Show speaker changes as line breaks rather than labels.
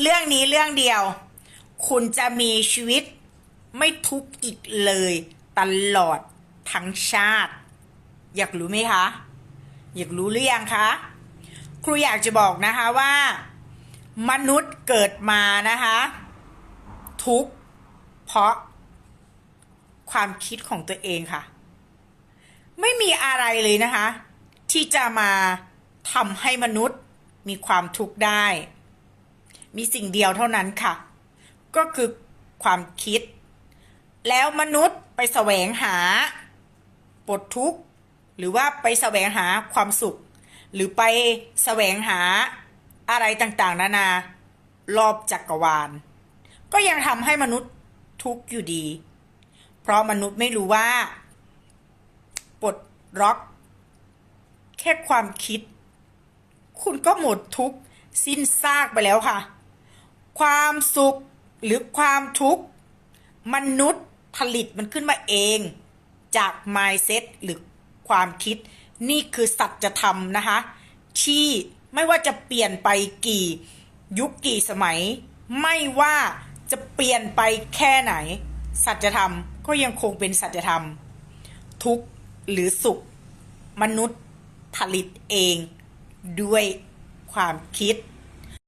เรื่องนี้เรื่องเดียว คุณจะมีชีวิตไม่ทุกข์อีกเลย ตลอดทั้งชาติ อยากรู้ไหมคะ อยากรู้หรือยังคะ ครูอยากจะบอกนะคะว่า มนุษย์เกิดมานะคะ ทุกข์เพราะความคิดของตัวเองค่ะ ไม่มีอะไรเลยนะคะ ที่จะมาทำให้มนุษย์มีความทุกข์ได้ มีสิ่งเดียวเท่านั้นค่ะ ก็คือความคิด แล้วมนุษย์ไปแสวงหาปลดทุกข์ หรือว่าไปแสวงหาความสุข หรือไปแสวงหาอะไรต่างๆ นานารอบจักรวาล ก็ยังทำให้มนุษย์ทุกข์อยู่ดี เพราะมนุษย์ไม่รู้ว่าปลดล็อก แค่ความคิด คุณก็หมดทุกข์ สิ้นซากไปแล้วค่ะ ความสุขหรือความทุกข์มนุษย์ผลิตมันขึ้นมาเอง จาก mindset หรือความคิด นี่คือสัจธรรมนะคะที่ไม่ว่าจะเปลี่ยนไปกี่ยุคกี่สมัย ไม่ว่าจะเปลี่ยนไปแค่ไหน สัจธรรมก็ยังคงเป็นสัจธรรม ทุกหรือสุข มนุษย์ผลิตเอง ด้วยความคิด